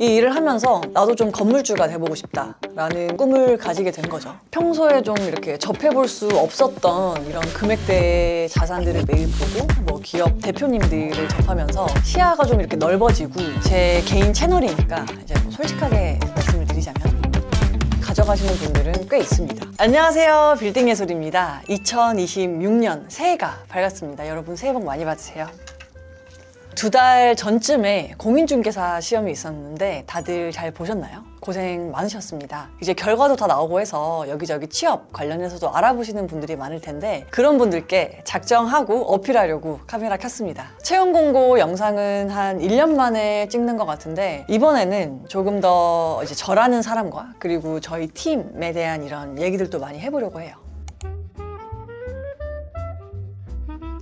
이 일을 하면서 나도 좀 건물주가 돼보고 싶다라는 꿈을 가지게 된 거죠. 평소에 좀 이렇게 접해볼 수 없었던 이런 금액대의 자산들을 매일 보고 뭐 기업 대표님들을 접하면서 시야가 좀 이렇게 넓어지고 제 개인 채널이니까 이제 뭐 솔직하게 말씀을 드리자면 가져가시는 분들은 꽤 있습니다. 안녕하세요. 빌딩 예술입니다. 2026년 새해가 밝았습니다. 여러분 새해 복 많이 받으세요. 두 달 전쯤에 공인중개사 시험이 있었는데 다들 잘 보셨나요? 고생 많으셨습니다. 이제 결과도 다 나오고 해서 여기저기 취업 관련해서도 알아보시는 분들이 많을 텐데 그런 분들께 작정하고 어필하려고 카메라 켰습니다. 채용 공고 영상은 한 1년 만에 찍는 것 같은데 이번에는 조금 더 이제 저라는 사람과 그리고 저희 팀에 대한 이런 얘기들도 많이 해보려고 해요.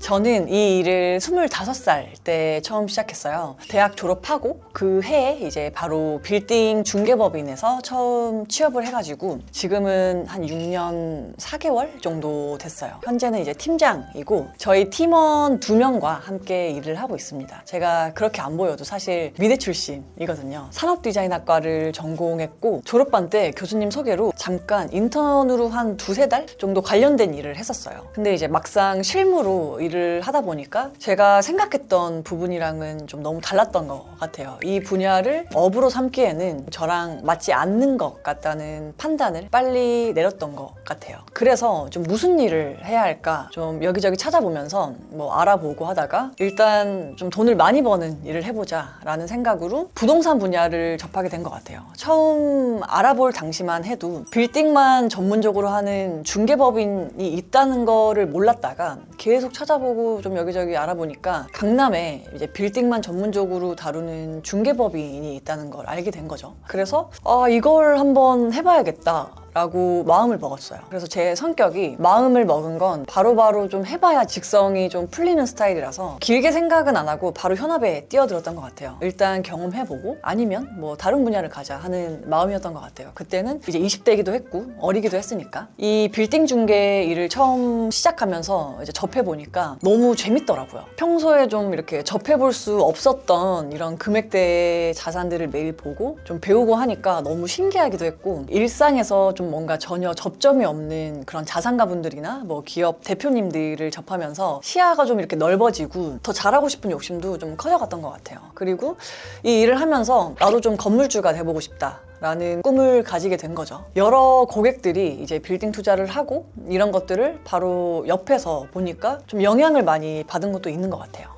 저는 이 일을 25살 때 처음 시작했어요. 대학 졸업하고 그 해에 이제 바로 빌딩 중개법인에서 처음 취업을 해가지고 지금은 한 6년 4개월 정도 됐어요. 현재는 이제 팀장이고 저희 팀원 두 명과 함께 일을 하고 있습니다. 제가 그렇게 안 보여도 사실 미대 출신이거든요. 산업디자인학과를 전공했고 졸업반 때 교수님 소개로 잠깐 인턴으로 한 두세 달 정도 관련된 일을 했었어요. 근데 이제 막상 실무로 일을 하다 보니까 제가 생각했던 부분이랑은 좀 너무 달랐던 것 같아요. 이 분야를 업으로 삼기에는 저랑 맞지 않는 것 같다는 판단을 빨리 내렸던 것 같아요. 그래서 좀 무슨 일을 해야 할까 좀 여기저기 찾아보면서 뭐 알아보고 하다가 일단 좀 돈을 많이 버는 일을 해보자 라는 생각으로 부동산 분야를 접하게 된 것 같아요. 처음 알아볼 당시만 해도 빌딩만 전문적으로 하는 중개법인이 있다는 거를 몰랐다가 계속 찾아보 고 좀 여기저기 알아보니까 강남에 이제 빌딩만 전문적으로 다루는 중개법인이 있다는 걸 알게 된 거죠. 그래서 아 이걸 한번 해봐야겠다. 라고 마음을 먹었어요. 그래서 제 성격이 마음을 먹은 건 바로바로 좀 해봐야 직성이 좀 풀리는 스타일이라서 길게 생각은 안 하고 바로 현업에 뛰어들었던 것 같아요. 일단 경험해보고 아니면 뭐 다른 분야를 가자 하는 마음이었던 것 같아요. 그때는 이제 20대이기도 했고 어리기도 했으니까 이 빌딩 중개 일을 처음 시작하면서 이제 접해보니까 너무 재밌더라고요. 평소에 좀 이렇게 접해볼 수 없었던 이런 금액대의 자산들을 매일 보고 좀 배우고 하니까 너무 신기하기도 했고 일상에서 좀 뭔가 전혀 접점이 없는 그런 자산가분들이나 뭐 기업 대표님들을 접하면서 시야가 좀 이렇게 넓어지고 더 잘하고 싶은 욕심도 좀 커져갔던 것 같아요. 그리고 이 일을 하면서 나도 좀 건물주가 돼보고 싶다. 라는 꿈을 가지게 된 거죠. 여러 고객들이 이제 빌딩 투자를 하고 이런 것들을 바로 옆에서 보니까 좀 영향을 많이 받은 것도 있는 것 같아요.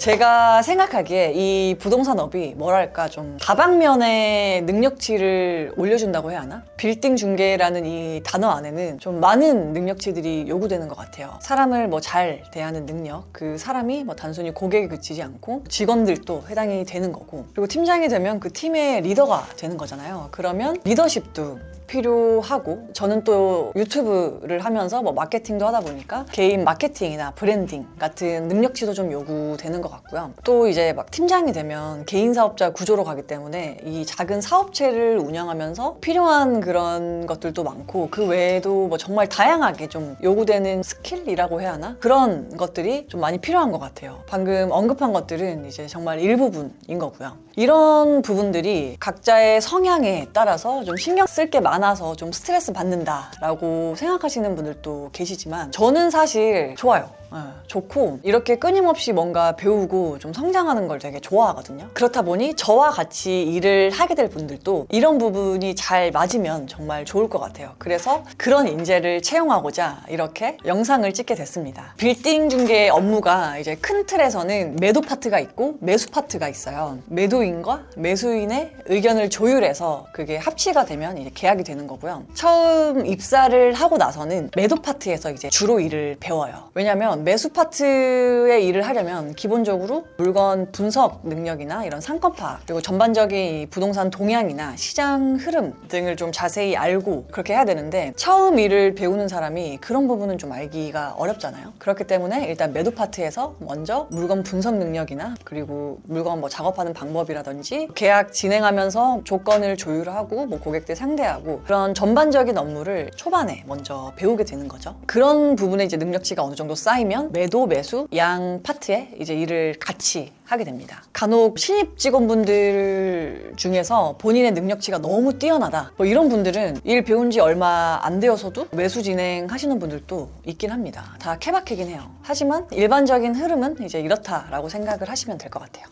제가 생각하기에 이 부동산업이 뭐랄까 좀 다방면의 능력치를 올려준다고 해야 하나? 빌딩 중개라는 이 단어 안에는 좀 많은 능력치들이 요구되는 것 같아요. 사람을 뭐 잘 대하는 능력, 그 사람이 뭐 단순히 고객에 그치지 않고 직원들도 해당이 되는 거고 그리고 팀장이 되면 그 팀의 리더가 되는 거잖아요. 그러면 리더십도 필요하고 저는 또 유튜브를 하면서 뭐 마케팅도 하다 보니까 개인 마케팅이나 브랜딩 같은 능력치도 좀 요구되는 것 같고요. 또 이제 막 팀장이 되면 개인 사업자 구조로 가기 때문에 이 작은 사업체를 운영하면서 필요한 그런 것들도 많고 그 외에도 뭐 정말 다양하게 좀 요구되는 스킬이라고 해야 하나? 그런 것들이 좀 많이 필요한 것 같아요. 방금 언급한 것들은 이제 정말 일부분인 거고요. 이런 부분들이 각자의 성향에 따라서 좀 신경 쓸 게 많 아서 좀 스트레스 받는다라고 생각하시는 분들도 계시지만 저는 사실 좋아요. 네, 좋고 이렇게 끊임없이 뭔가 배우고 좀 성장하는 걸 되게 좋아하거든요. 그렇다 보니 저와 같이 일을 하게 될 분들도 이런 부분이 잘 맞으면 정말 좋을 것 같아요. 그래서 그런 인재를 채용하고자 이렇게 영상을 찍게 됐습니다. 빌딩 중개 업무가 이제 큰 틀에서는 매도 파트가 있고 매수 파트가 있어요. 매도인과 매수인의 의견을 조율해서 그게 합치가 되면 이제 계약이 되는 거고요. 처음 입사를 하고 나서는 매도 파트에서 이제 주로 일을 배워요. 왜냐면 매수 파트의 일을 하려면 기본적으로 물건 분석 능력이나 이런 상권 파악 그리고 전반적인 이 부동산 동향이나 시장 흐름 등을 좀 자세히 알고 그렇게 해야 되는데 처음 일을 배우는 사람이 그런 부분은 좀 알기가 어렵잖아요. 그렇기 때문에 일단 매도 파트에서 먼저 물건 분석 능력이나 그리고 물건 뭐 작업하는 방법이라든지 계약 진행하면서 조건을 조율하고 뭐 고객들 상대하고 그런 전반적인 업무를 초반에 먼저 배우게 되는 거죠. 그런 부분에 이제 능력치가 어느 정도 쌓이면 팔면 매도, 매수, 양 파트에 이제 일을 같이 하게 됩니다. 간혹 신입 직원분들 중에서 본인의 능력치가 너무 뛰어나다. 뭐 이런 분들은 일 배운 지 얼마 안 되어서도 매수 진행하시는 분들도 있긴 합니다. 다 케바케긴 해요. 하지만 일반적인 흐름은 이제 이렇다라고 생각을 하시면 될 것 같아요.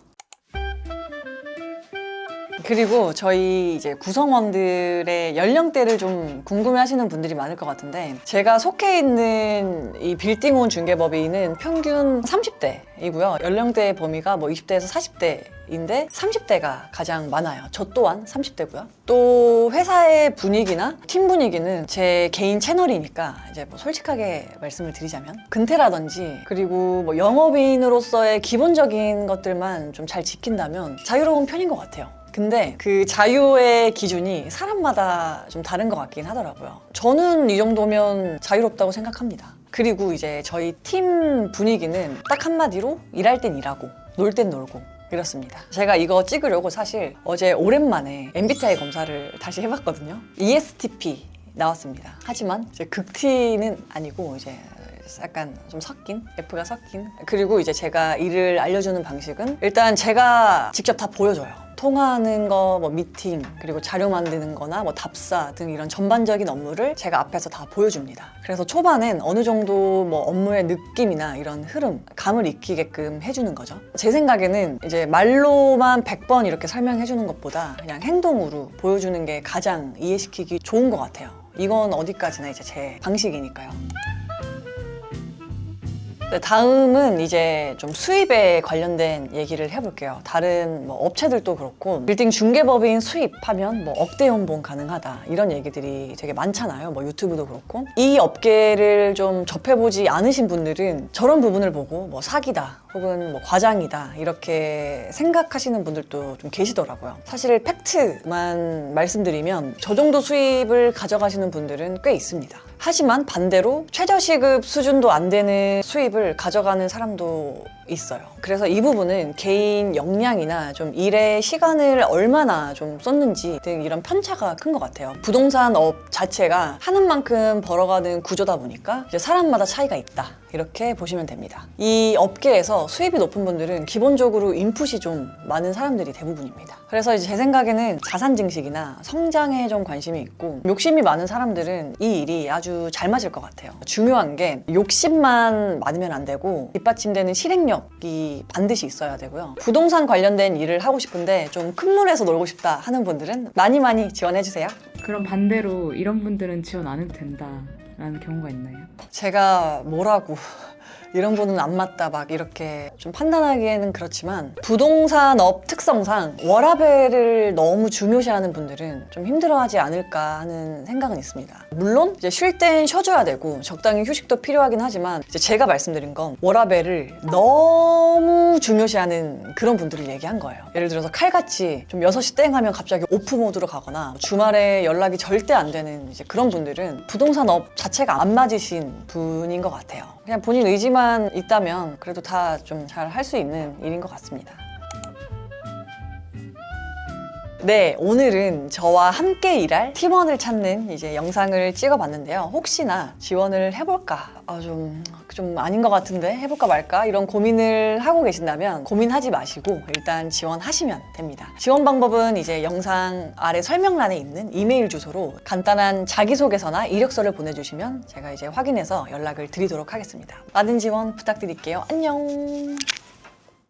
그리고 저희 이제 구성원들의 연령대를 좀 궁금해 하시는 분들이 많을 것 같은데 제가 속해 있는 이 빌딩온 중개법인은 평균 30대이고요. 연령대 범위가 뭐 20대에서 40대 인데 30대가 가장 많아요. 저 또한 30대고요. 또 회사의 분위기나 팀 분위기는 제 개인 채널이니까 이제 뭐 솔직하게 말씀을 드리자면 근태라든지 그리고 뭐 영업인으로서의 기본적인 것들만 좀 잘 지킨다면 자유로운 편인 것 같아요. 근데 그 자유의 기준이 사람마다 좀 다른 것 같긴 하더라고요. 저는 이 정도면 자유롭다고 생각합니다. 그리고 이제 저희 팀 분위기는 딱 한마디로 일할 땐 일하고 놀 땐 놀고 이렇습니다. 제가 이거 찍으려고 사실 어제 오랜만에 MBTI 검사를 다시 해봤거든요. ESTP 나왔습니다. 하지만 이제 극T는 아니고 이제 약간 좀 섞인 F가 섞인 그리고 이제 제가 일을 알려주는 방식은 일단 제가 직접 다 보여줘요. 통화하는 거, 뭐 미팅, 그리고 자료 만드는 거나 뭐 답사 등 이런 전반적인 업무를 제가 앞에서 다 보여줍니다. 그래서 초반엔 어느 정도 뭐 업무의 느낌이나 이런 흐름, 감을 익히게끔 해주는 거죠. 제 생각에는 이제 말로만 100번 이렇게 설명해주는 것보다 그냥 행동으로 보여주는 게 가장 이해시키기 좋은 것 같아요. 이건 어디까지나 이제 제 방식이니까요. 네, 다음은 이제 좀 수입에 관련된 얘기를 해볼게요. 다른 뭐 업체들도 그렇고 빌딩 중개법인 수입하면 뭐 억대 연봉 가능하다 이런 얘기들이 되게 많잖아요. 뭐 유튜브도 그렇고 이 업계를 좀 접해보지 않으신 분들은 저런 부분을 보고 뭐 사기다 혹은 뭐 과장이다 이렇게 생각하시는 분들도 좀 계시더라고요. 사실 팩트만 말씀드리면 저 정도 수입을 가져가시는 분들은 꽤 있습니다. 하지만 반대로 최저시급 수준도 안 되는 수입을 가져가는 사람도 있어요. 그래서 이 부분은 개인 역량이나 좀 일의 시간을 얼마나 좀 썼는지 등 이런 편차가 큰 것 같아요. 부동산 업 자체가 하는 만큼 벌어가는 구조다 보니까 이제 사람마다 차이가 있다. 이렇게 보시면 됩니다. 이 업계에서 수입이 높은 분들은 기본적으로 인풋이 좀 많은 사람들이 대부분입니다. 그래서 이제 제 생각에는 자산 증식이나 성장에 좀 관심이 있고 욕심이 많은 사람들은 이 일이 아주 잘 맞을 것 같아요. 중요한 게 욕심만 많으면 안 되고 뒷받침되는 실행력 이 반드시 있어야 되고요. 부동산 관련된 일을 하고 싶은데 좀 큰 물에서 놀고 싶다 하는 분들은 많이 많이 지원해 주세요. 그럼 반대로 이런 분들은 지원 안 해도 된다라는 경우가 있나요? 제가 뭐라고 이런 분은 안 맞다 막 이렇게 좀 판단하기에는 그렇지만 부동산업 특성상 워라밸을 너무 중요시하는 분들은 좀 힘들어하지 않을까 하는 생각은 있습니다. 물론 이제 쉴 땐 쉬어줘야 되고 적당히 휴식도 필요하긴 하지만 이제 제가 말씀드린 건 워라밸을 너무 중요시하는 그런 분들을 얘기한 거예요. 예를 들어서 칼같이 좀 6시 땡 하면 갑자기 오프 모드로 가거나 주말에 연락이 절대 안 되는 이제 그런 분들은 부동산 업 자체가 안 맞으신 분인 것 같아요. 그냥 본인 의지만 있다면 그래도 다 좀 잘 할 수 있는 일인 것 같습니다. 네, 오늘은 저와 함께 일할 팀원을 찾는 이제 영상을 찍어봤는데요. 혹시나 지원을 해볼까? 아, 좀, 좀 아닌 것 같은데? 해볼까 말까? 이런 고민을 하고 계신다면 고민하지 마시고 일단 지원하시면 됩니다. 지원 방법은 이제 영상 아래 설명란에 있는 이메일 주소로 간단한 자기소개서나 이력서를 보내주시면 제가 이제 확인해서 연락을 드리도록 하겠습니다. 많은 지원 부탁드릴게요. 안녕!